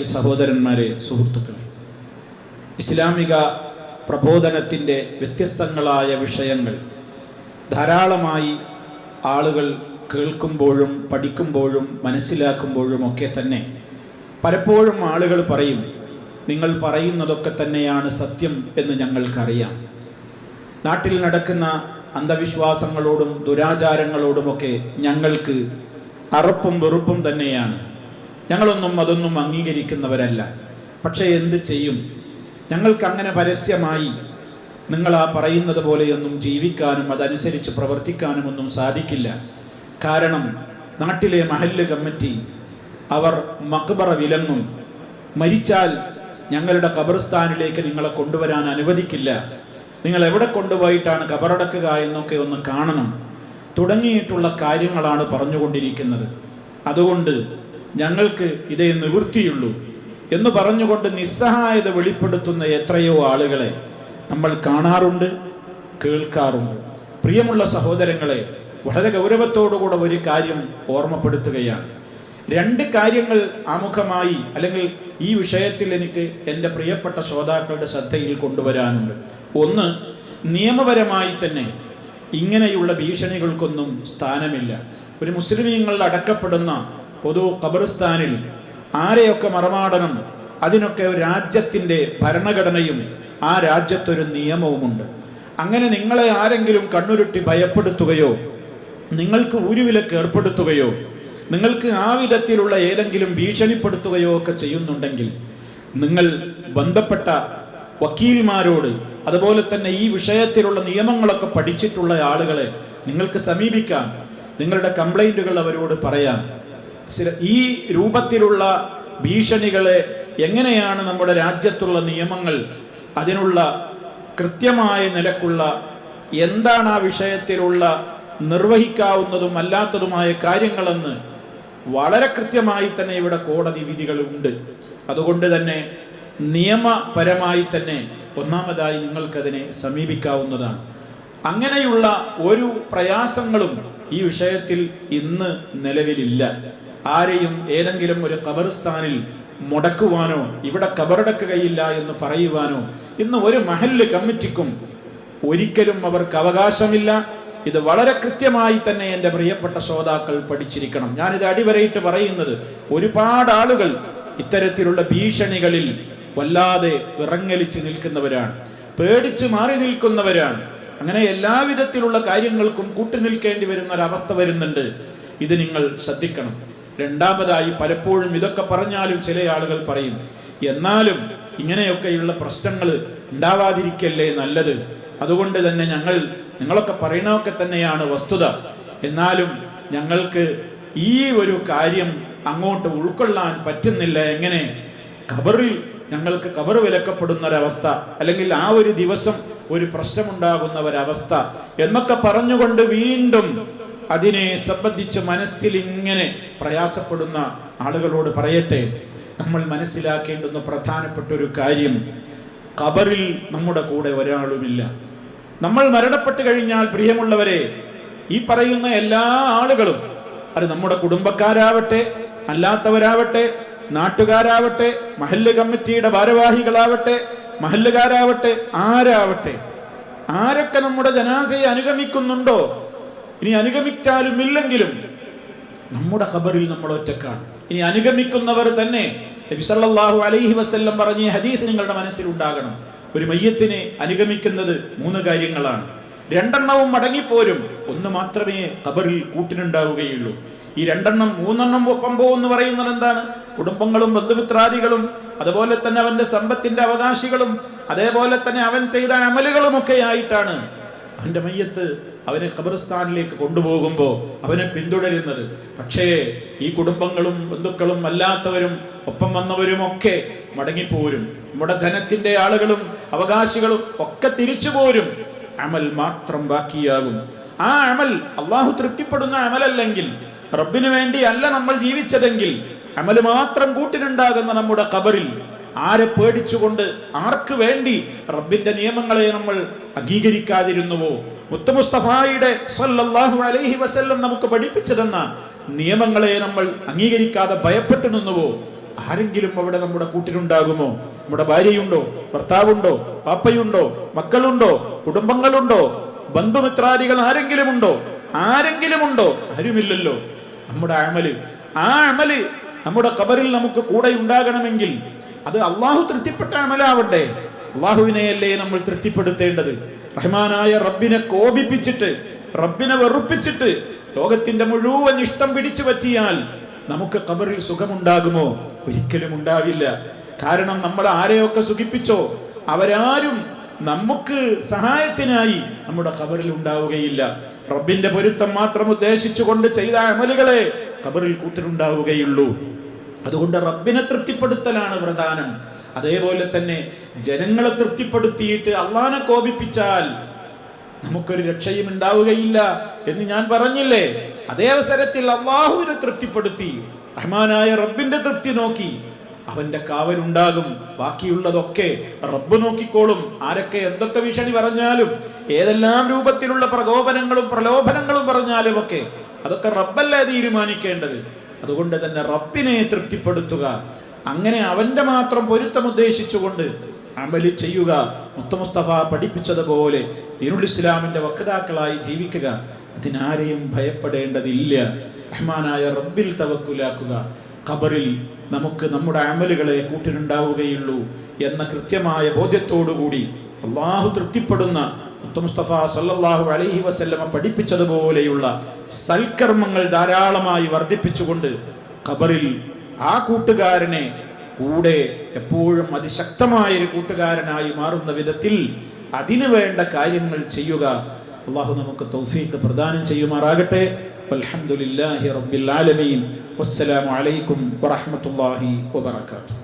സഹോദരന്മാരെ സുഹൃത്തുക്കളെ. ഇസ്ലാമിക പ്രബോധനത്തിന്റെ വ്യത്യസ്തങ്ങളായ വിഷയങ്ങൾ ധാരാളമായി ആളുകൾ കേൾക്കുമ്പോഴും പഠിക്കുമ്പോഴും മനസ്സിലാക്കുമ്പോഴും ഒക്കെ തന്നെ പലപ്പോഴും ആളുകൾ പറയും നിങ്ങൾ പറയുന്നതൊക്കെ തന്നെയാണ് സത്യം എന്ന് ഞങ്ങൾക്കറിയാം. നാട്ടിൽ നടക്കുന്ന അന്ധവിശ്വാസങ്ങളോടും ദുരാചാരങ്ങളോടുമൊക്കെ ഞങ്ങൾക്ക് അറപ്പും വെറുപ്പും തന്നെയാണ്. ഞങ്ങളൊന്നും അതൊന്നും അംഗീകരിക്കുന്നവരല്ല. പക്ഷേ എന്ത് ചെയ്യും? ഞങ്ങൾക്ക് അങ്ങനെ പരസ്യമായി നിങ്ങൾ ആ പറയുന്നത് പോലെയൊന്നും ജീവിക്കാനും അതനുസരിച്ച് പ്രവർത്തിക്കാനും ഒന്നും സാധിക്കില്ല. കാരണം നാട്ടിലെ മഹല്ല് കമ്മിറ്റി അവർ മക്ബറ വിലങ്ങും. മരിച്ചാൽ ഞങ്ങളുടെ ഖബർസ്ഥാനിലേക്ക് നിങ്ങളെ കൊണ്ടുവരാൻ അനുവദിക്കില്ല. നിങ്ങൾ എവിടെ കൊണ്ടുപോയിട്ടാണ് ഖബറടക്കുക എന്നൊക്കെ ഒന്ന് കാണണം. തുടങ്ങിയിട്ടുള്ള കാര്യങ്ങളാണ് പറഞ്ഞുകൊണ്ടിരിക്കുന്നത്. അതുകൊണ്ട് ഞങ്ങൾക്ക് ഇതേ നിവൃത്തിയുള്ളൂ എന്ന് പറഞ്ഞുകൊണ്ട് നിസ്സഹായത വെളിപ്പെടുത്തുന്ന എത്രയോ ആളുകളെ നമ്മൾ കാണാറുണ്ട് കേൾക്കാറുണ്ട്. പ്രിയമുള്ള സഹോദരങ്ങളെ വളരെ ഗൗരവത്തോടുകൂടെ ഒരു കാര്യം ഓർമ്മപ്പെടുത്തുകയാണ്. രണ്ട് കാര്യങ്ങൾ ആമുഖമായി അല്ലെങ്കിൽ ഈ വിഷയത്തിൽ എനിക്ക് എന്റെ പ്രിയപ്പെട്ട ശ്രോതാക്കളുടെ ശ്രദ്ധയിൽ കൊണ്ടുവരാനുണ്ട്. ഒന്ന് നിയമപരമായി തന്നെ ഇങ്ങനെയുള്ള ഭീഷണികൾക്കൊന്നും സ്ഥാനമില്ല. ഒരു മുസ്ലിമീങ്ങളിൽ അടക്കപ്പെടുന്ന പൊതു ഖബർസ്ഥാനിൽ ആരെയൊക്കെ മറമാടണം അതിനൊക്കെ രാജ്യത്തിന്റെ ഭരണഘടനയും ആ രാജ്യത്തൊരു നിയമവുമുണ്ട്. അങ്ങനെ നിങ്ങളെ ആരെങ്കിലും കണ്ണുരുട്ടി ഭയപ്പെടുത്തുകയോ നിങ്ങൾക്ക് ഊരുവിലക്ക് ഏർപ്പെടുത്തുകയോ നിങ്ങൾക്ക് ആ വിധത്തിലുള്ള ഏതെങ്കിലും ഭീഷണിപ്പെടുത്തുകയോ ഒക്കെ ചെയ്യുന്നുണ്ടെങ്കിൽ നിങ്ങൾ ബന്ധപ്പെട്ട വക്കീൽമാരോട് അതുപോലെ തന്നെ ഈ വിഷയത്തിലുള്ള നിയമങ്ങളൊക്കെ പഠിച്ചിട്ടുള്ള ആളുകളെ നിങ്ങൾക്ക് സമീപിക്കാം. നിങ്ങളുടെ കംപ്ലൈന്റുകൾ അവരോട് പറയാം. ഈ രൂപത്തിലുള്ള ഭീഷണികളെ എങ്ങനെയാണ് നമ്മുടെ രാജ്യത്തുള്ള നിയമങ്ങൾ അതിനുള്ള കൃത്യമായ നിലക്കുള്ള എന്താണ് ആ വിഷയത്തിലുള്ള നിർവഹിക്കാവുന്നതും അല്ലാത്തതുമായ കാര്യങ്ങളെന്ന് വളരെ കൃത്യമായി തന്നെ ഇവിടെ കോടതി വിധികളുണ്ട്. അതുകൊണ്ട് തന്നെ നിയമപരമായി തന്നെ ഒന്നാമതായി നിങ്ങൾക്കതിനെ സമീപിക്കാവുന്നതാണ്. അങ്ങനെയുള്ള ഒരു പ്രയാസങ്ങളും ഈ വിഷയത്തിൽ ഇന്ന് നിലവിലില്ല. ആരെയും ഏതെങ്കിലും ഒരു കബർസ്ഥാനിൽ മുടക്കുവാനോ ഇവിടെ കബറടക്കുകയില്ല എന്ന് പറയുവാനോ ഇന്ന് ഒരു മഹല്ല് കമ്മിറ്റിക്കും ഒരിക്കലും അവർക്ക് അവകാശമില്ല. ഇത് വളരെ കൃത്യമായി തന്നെ എന്റെ പ്രിയപ്പെട്ട ശ്രോതാക്കൾ പഠിച്ചിരിക്കണം. ഞാനിത് അടിവരയിട്ട് പറയുന്നത് ഒരുപാട് ആളുകൾ ഇത്തരത്തിലുള്ള ഭീഷണികളിൽ വല്ലാതെ വിറങ്ങലിച്ച് നിൽക്കുന്നവരാണ് പേടിച്ച് മാറി നിൽക്കുന്നവരാണ്. അങ്ങനെ എല്ലാവിധത്തിലുള്ള കാര്യങ്ങൾക്കും കൂട്ടുനിൽക്കേണ്ടി വരുന്ന ഒരവസ്ഥ വരുന്നുണ്ട്. ഇത് നിങ്ങൾ ശ്രദ്ധിക്കണം. രണ്ടാമതായി പലപ്പോഴും ഇതൊക്കെ പറഞ്ഞാലും ചില ആളുകൾ പറയും എന്നാലും ഇങ്ങനെയൊക്കെയുള്ള പ്രശ്നങ്ങൾ ഉണ്ടാവാതിരിക്കല്ലേ നല്ലത്? അതുകൊണ്ട് തന്നെ ഞങ്ങൾ നിങ്ങളൊക്കെ പറയണമൊക്കെ തന്നെയാണ് വസ്തുത. എന്നാലും ഞങ്ങൾക്ക് ഈ ഒരു കാര്യം അങ്ങോട്ട് ഉൾക്കൊള്ളാൻ പറ്റുന്നില്ല. എങ്ങനെ? ഖബറിൽ ഞങ്ങൾക്ക് ഖബർ വിലക്കപ്പെടുന്ന ഒരവസ്ഥ അല്ലെങ്കിൽ ആ ഒരു ദിവസം ഒരു പ്രശ്നമുണ്ടാകുന്ന ഒരവസ്ഥ എന്നൊക്കെ പറഞ്ഞുകൊണ്ട് വീണ്ടും അതിനെ സംബന്ധിച്ച് മനസ്സിൽ ഇങ്ങനെ പ്രയാസപ്പെടുന്ന ആളുകളോട് പറയട്ടെ. നമ്മൾ മനസ്സിലാക്കേണ്ടുന്ന പ്രധാനപ്പെട്ട ഒരു കാര്യം ഖബറിൽ നമ്മുടെ കൂടെ ഒരാളുമില്ല. നമ്മൾ മരണപ്പെട്ട് കഴിഞ്ഞാൽ പ്രിയമുള്ളവരെ ഈ പറയുന്ന എല്ലാ ആളുകളും അത് നമ്മുടെ കുടുംബക്കാരാവട്ടെ അല്ലാത്തവരാവട്ടെ നാട്ടുകാരാവട്ടെ മഹല്ല് കമ്മിറ്റിയുടെ ഭാരവാഹികളാവട്ടെ മഹല്ലുകാരാവട്ടെ ആരാവട്ടെ ആരൊക്കെ നമ്മുടെ ജനാസയെ അനുഗമിക്കുന്നുണ്ടോ? ഇനി അനുഗമിച്ചാലും ഇല്ലെങ്കിലും നമ്മുടെ ഖബറിൽ നമ്മൾ ഒറ്റക്കാണ്. ഇനി അനുഗമിക്കുന്നവർ തന്നെ നബി സല്ലല്ലാഹു അലൈഹി വസല്ലം പറഞ്ഞ ഹദീസ് നിങ്ങളുടെ മനസ്സിൽ ഉണ്ടാകണം ഒരു മയ്യത്തിനെ അനുഗമിക്കുന്നത് മൂന്ന് കാര്യങ്ങളാണ്. രണ്ടെണ്ണവും മടങ്ങിപ്പോരും. ഒന്ന് മാത്രമേ ഖബറിൽ കൂട്ടിനുണ്ടാവുകയുള്ളൂ. ഈ രണ്ടെണ്ണം മൂന്നെണ്ണം ഒപ്പം പോകുമെന്ന് പറയുന്നത് എന്താണ്? കുടുംബങ്ങളും ബന്ധുമിത്രാദികളും അതുപോലെ തന്നെ അവന്റെ സമ്പത്തിന്റെ അവകാശികളും അതേപോലെ തന്നെ അവൻ ചെയ്ത അമലുകളും ഒക്കെ ആയിട്ടാണ് അവന്റെ മയ്യത്ത് അവനെ ഖബർസ്ഥാനിലേക്ക് കൊണ്ടുപോകുമ്പോൾ അവനെ പിന്തുടരുന്നത്. പക്ഷേ ഈ കുടുംബങ്ങളും ബന്ധുക്കളും അല്ലാത്തവരും ഒപ്പം വന്നവരുമൊക്കെ മടങ്ങിപ്പോരും. നമ്മുടെ ധനത്തിന്റെ ആളുകളും അവകാശികളും ഒക്കെ തിരിച്ചു പോരും അമൽ മാത്രം ബാക്കിയാകും. ആ അമൽ അള്ളാഹു തൃപ്തിപ്പെടുന്ന അമലല്ലെങ്കിൽ റബ്ബിനു വേണ്ടി അല്ല നമ്മൾ ജീവിച്ചതെങ്കിൽ അമൽ മാത്രം കൂട്ടിനുണ്ടാകുന്ന നമ്മുടെ ഖബറിൽ ആരെ പേടിച്ചുകൊണ്ട് ആർക്ക് വേണ്ടി റബ്ബിന്റെ നിയമങ്ങളെ നമ്മൾ അംഗീകരിക്കാതിരുന്നുവോ? മുത്തമുസ്തഫായുടെ സല്ലല്ലാഹു അലൈഹി വസല്ലം നമുക്ക് പഠിപ്പിച്ചിരുന്ന നിയമങ്ങളെ നമ്മൾ അംഗീകരിക്കാതെ ഭയപ്പെട്ടു നിന്നുവോ? ആരെങ്കിലും അവിടെ നമ്മുടെ കൂട്ടിലുണ്ടാകുമോ? നമ്മുടെ ഭാര്യയുണ്ടോ? ഭർത്താവുണ്ടോ? പാപ്പയുണ്ടോ? മക്കളുണ്ടോ? കുടുംബങ്ങളുണ്ടോ? ബന്ധുമിത്രാദികൾ ആരെങ്കിലും ഉണ്ടോ ആരെങ്കിലും ഉണ്ടോ ആരുമില്ലല്ലോ. നമ്മുടെ അമൽ ആ അമൽ നമ്മുടെ കബറിൽ നമുക്ക് കൂടെ ഉണ്ടാകണമെങ്കിൽ അത് അള്ളാഹു തൃപ്തിപ്പെട്ട അമലാവട്ടെ അള്ളാഹുവിനെയല്ലേ നമ്മൾ തൃപ്തിപ്പെടുത്തേണ്ടത്? റഹ്മാനായ റബ്ബിനെ കോപിപ്പിച്ചിട്ട് റബ്ബിനെ വെറുപ്പിച്ചിട്ട് ലോകത്തിന്റെ മുഴുവൻ ഇഷ്ടം പിടിച്ചു പറ്റിയാൽ നമുക്ക് കബറിൽ സുഖമുണ്ടാകുമോ? ഒരിക്കലും ഉണ്ടാവില്ല. കാരണം നമ്മൾ ആരെയൊക്കെ സുഖിപ്പിച്ചോ? അവരാരും നമുക്ക് സഹായത്തിനായി നമ്മുടെ കബറിൽ ഉണ്ടാവുകയില്ല. റബ്ബിന്റെ പൊരുത്തം മാത്രം ഉദ്ദേശിച്ചുകൊണ്ട് ചെയ്ത അമലുകളെ കബറിൽ കൂട്ടിനുണ്ടാവുകയുള്ളൂ അതുകൊണ്ട് റബ്ബിനെ തൃപ്തിപ്പെടുത്തലാണ് പ്രധാനം. അതേപോലെ തന്നെ ജനങ്ങളെ തൃപ്തിപ്പെടുത്തിയിട്ട് അള്ളാനെ കോപിപ്പിച്ചാൽ നമുക്കൊരു രക്ഷയും ഉണ്ടാവുകയില്ല എന്ന് ഞാൻ പറഞ്ഞില്ലേ? അതേ അവസരത്തിൽ അള്ളാഹുവിനെ തൃപ്തിപ്പെടുത്തി റഹ്മാനായ റബ്ബിന്റെ തൃപ്തി നോക്കി അവന്റെ കാവലുണ്ടാകും. ബാക്കിയുള്ളതൊക്കെ റബ്ബ് നോക്കിക്കോളും. ആരൊക്കെ എന്തൊക്കെ ഭീഷണി പറഞ്ഞാലും ഏതെല്ലാം രൂപത്തിലുള്ള പ്രകോപനങ്ങളും പ്രലോഭനങ്ങളും പറഞ്ഞാലും ഒക്കെ അതൊക്കെ റബ്ബല്ലേ തീരുമാനിക്കേണ്ടത്? അതുകൊണ്ട് തന്നെ റബ്ബിനെ തൃപ്തിപ്പെടുത്തുക. അങ്ങനെ അവന്റെ മാത്രം പൊരുത്തം ഉദ്ദേശിച്ചുകൊണ്ട് അമലി ചെയ്യുക. മുത്തമുസ്തഫ പഠിപ്പിച്ചതുപോലെ ദീനുൽ ഇസ്ലാമിന്റെ വക്താക്കളായി ജീവിക്കുക. അതിനാരെയും ഭയപ്പെടേണ്ടതില്ല. റഹ്മാനായ റബ്ബിൽ തവക്കുലാക്കുക. ഖബറിൽ നമുക്ക് നമ്മുടെ അമലുകളെ കൂട്ടിനുണ്ടാവുകയുള്ളൂ എന്ന കൃത്യമായ ബോധ്യത്തോടുകൂടി അള്ളാഹു തൃപ്തിപ്പെടുന്ന മുസ്തഫ സല്ലല്ലാഹു അലൈഹി വസല്ലമ പഠിപ്പിച്ചതുപോലെയുള്ള സൽക്കർമ്മങ്ങൾ ധാരാളമായി വർദ്ധിപ്പിച്ചുകൊണ്ട് ഖബറിൽ ആ കൂട്ടുകാരനെ കൂടെ എപ്പോഴും അതിശക്തമായ ഒരു കൂട്ടുകാരനായി മാറുന്ന വിധത്തിൽ അതിനു വേണ്ട കാര്യങ്ങൾ ചെയ്യുക അള്ളാഹു നമുക്ക് തൗഫീഖ് പ്രദാനം ചെയ്യുമാറാകട്ടെ. അലഹമുല്ലാഹി റബ്ബിൽ ആലമീൻ. വസ്സലാമു അലൈക്കും വറഹ്മത്തുള്ളാഹി വബറകാതുഹു.